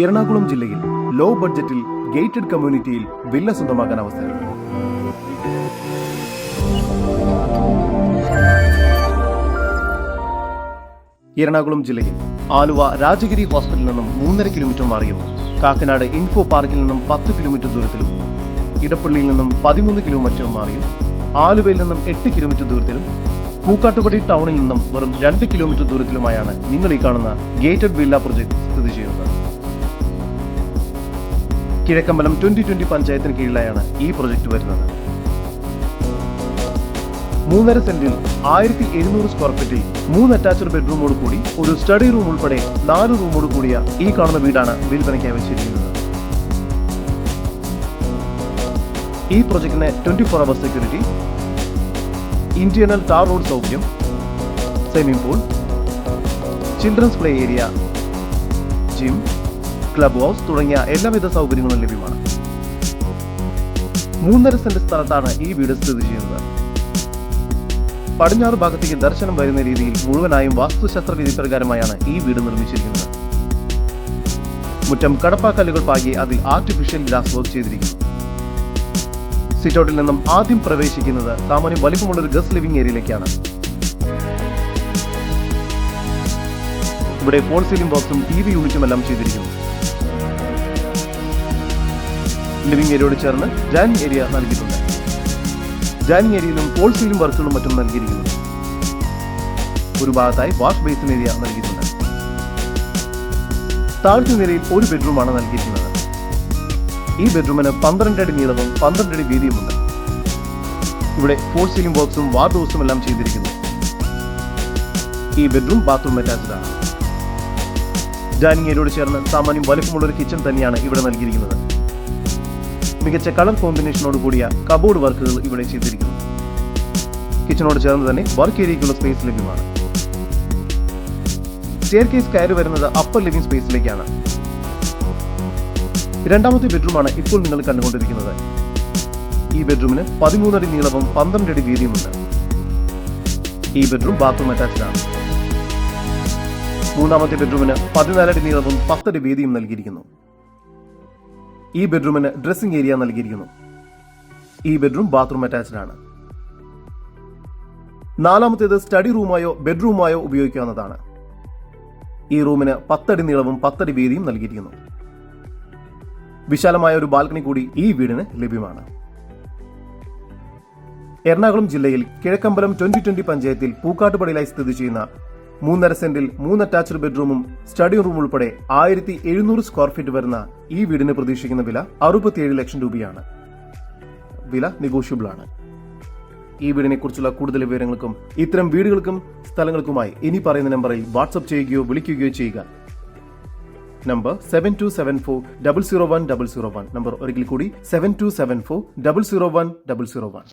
എറണാകുളം ജില്ലയിൽ ലോ ബഡ്ജറ്റിൽ ഗേറ്റഡ് കമ്മ്യൂണിറ്റിയിൽ വില്ല സ്വന്തമാക്കാൻ അവസരം. എറണാകുളം ജില്ലയിൽ ആലുവ രാജഗിരി ഹോസ്പിറ്റലിൽ നിന്നും മൂന്നര കിലോമീറ്റർ മാറിയും. കാക്കനാട് ഇൻഫോ പാർക്കിൽ നിന്നും പത്ത് കിലോമീറ്റർ ദൂരത്തിലും. ഇടപ്പള്ളിയിൽ നിന്നും പതിമൂന്ന് കിലോമീറ്റർ മാറിയും. ആലുവയിൽ നിന്നും എട്ട് കിലോമീറ്റർ ദൂരത്തിലും. പൂക്കാട്ടുപടി ടൗണിൽ നിന്നും വെറും രണ്ട് കിലോമീറ്റർ ദൂരത്തിലുമായാണ് നിങ്ങൾ ഈ കാണുന്ന ഗേറ്റഡ് വില്ല പ്രൊജക്ട് സ്ഥിതി ചെയ്യുന്നത്. കിഴക്കമ്പലം ട്വന്റി ട്വന്റി പഞ്ചായത്തിന് കീഴിലായാണ് ഈ പ്രൊജക്ട് വരുന്നത്. മൂന്നര സെന്റിൽ ആയിരത്തി എഴുന്നൂറ് സ്ക്വയർ ഫീറ്റിൽ മൂന്ന് അറ്റാച്ച്ഡ് ബെഡ്റൂമോട് കൂടി ഒരു സ്റ്റഡി റൂം ഉൾപ്പെടെ നാല് റൂമോട് കൂടിയ ഈ കാണുന്ന വീടാണ് വിൽപ്പനയ്ക്കായി വെച്ചിരിക്കുന്നത്. ഈ പ്രൊജക്ടിന് twenty four hour security internal tar road സൗകര്യം swimming pool children's play area gym club house തുടങ്ങിയ എല്ലാവിധ സൗകര്യങ്ങളും ലഭ്യമാണ്. മൂന്നര സെന്റ് സ്ഥലത്താണ് ഈ വീട് സ്ഥിതി ചെയ്യുന്നത്. പടിഞ്ഞാറ് ഭാഗത്തേക്ക് ദർശനം വരുന്ന രീതിയിൽ മുഴുവനായും വാസ്തുശാസ്ത്ര വിധി പ്രകാരമായാണ് ഈ വീട് നിർമ്മിച്ചിരിക്കുന്നത്. മുറ്റം കടപ്പാക്കല്ലുകൾ പാകി അതിൽ ആർട്ടിഫിഷ്യൽ ഗ്ലാസ് വർക്ക് ചെയ്തിരിക്കുന്നു. സിറ്റൗട്ടിൽ നിന്നും ആദ്യം പ്രവേശിക്കുന്നത് സാമാന്യം വലിപ്പമുള്ള ഒരു ഗസ്റ്റ് ലിവിംഗ് ഏരിയയിലേക്കാണ് ഇവിടെ ഫോൾ സീലിംഗ് ബോക്സും ടി വി യൂണിറ്റും എല്ലാം ചെയ്തിരിക്കുന്നു. ലിവിംഗ് ഏരിയയോട് ചേർന്ന് ജാനിങ് ഏരിയ നൽകിയിട്ടുണ്ട്. ജാനിങ് ഏരിയയിലും ഫോൾ സീലിംഗ് വർക്കുകളും മറ്റും നൽകിയിരിക്കുന്നു. ഒരു ഭാഗത്തായി വാഷ് ബേസിൻ ഏരിയ നൽകിയിട്ടുണ്ട്. താഴ്ത്തു നിലയിൽ ഒരു ബെഡ്റൂമാണ് നൽകിയിരിക്കുന്നത്. ഈ ബെഡ്റൂമിന് പന്ത്രണ്ട് അടി നീളവും പന്ത്രണ്ട് അടി വീതിയുമുണ്ട്. ഇവിടെ ഫോൾ സീലിംഗ് ബോക്സും വാർഡ് ഹൗസും എല്ലാം ചെയ്തിരിക്കുന്നു. ഈ ബെഡ്റൂം ബാത്റൂം അറ്റാച്ച്ഡ് ആണ്. ഡൈനിങ് ഏരിയയോട് ചേർന്ന് സാമാന്യം വലിപ്പമുള്ള ഒരു കിച്ചൺ തന്നെയാണ് ഇവിടെ നൽകിയിരിക്കുന്നത്. മികച്ച കളർ കോമ്പിനേഷനോട് കൂടിയ കബോർഡ് വർക്കുകൾ ഇവിടെ ചെയ്തിരിക്കുന്നു. കിച്ചണോട് ചേർന്ന് തന്നെ വർക്ക് ഏരിയയ്ക്കുള്ള സ്പേസ് ലഭ്യമാണ്. സ്റ്റെയർ കേസ് കയറി വരുന്നത് അപ്പർ ലിവിംഗ് സ്പേസിലേക്കാണ് രണ്ടാമത്തെ ബെഡ്റൂമാണ് ഇപ്പോൾ നിങ്ങൾ കണ്ടുകൊണ്ടിരിക്കുന്നത്. ഈ ബെഡ്റൂമിന് പതിമൂന്നടി നീളവും പന്ത്രണ്ട് അടി വീതിയുമുണ്ട്. ഈ ബെഡ്റൂം ബാത്റൂം അറ്റാച്ച്ഡ് ആണ്. മൂന്നാമത്തെ ബെഡ്റൂമിന് പതിനാലടി നീളവും പത്തടി വീതിയും നൽകിയിരിക്കുന്നു. ഈ ബെഡ്റൂമിന് ഡ്രസ്സിംഗ് ഏരിയ നൽകിയിരിക്കുന്നു. ഈ ബെഡ്റൂം ബാത്റൂം അറ്റാച്ച്ഡ് ആണ്. നാലാമത്തേത് സ്റ്റഡി റൂമായോ ബെഡ്റൂമായോ ഉപയോഗിക്കാവുന്നതാണ്. ഈ റൂമിന് പത്തടി നീളവും പത്തടി വീതിയും നൽകിയിരിക്കുന്നു. വിശാലമായ ഒരു ബാൽക്കണി കൂടി ഈ വീടിന് ലഭ്യമാണ്. എറണാകുളം ജില്ലയിൽ കിഴക്കമ്പലം ട്വന്റി ട്വന്റി പഞ്ചായത്തിൽ പൂക്കാട്ടുപടിയിലായി സ്ഥിതി ചെയ്യുന്ന മൂന്നര സെന്റിൽ മൂന്ന് അറ്റാച്ച്ഡ് ബെഡ്റൂമും സ്റ്റഡി റൂം ഉൾപ്പെടെ ആയിരത്തി എഴുന്നൂറ് സ്ക്വയർ ഫീറ്റ് വരുന്ന ഈ വീടിന് പ്രതീക്ഷിക്കുന്ന വില അറുപത്തിയേഴ് ലക്ഷം രൂപയാണ്. വില നെഗോഷ്യബിൾ ആണ് ഈ വീടിനെ കുറിച്ചുള്ള കൂടുതൽ വിവരങ്ങൾക്കും ഇത്തരം വീടുകൾക്കും സ്ഥലങ്ങൾക്കുമായി ഇനി പറയുന്ന നമ്പറിൽ വാട്സ്ആപ്പ് ചെയ്യുകയോ വിളിക്കുകയോ ചെയ്യുക. Number seven two seven four double zero one double zero one number ഒരിക്കൽ കൂടി seven two seven four double zero one double zero one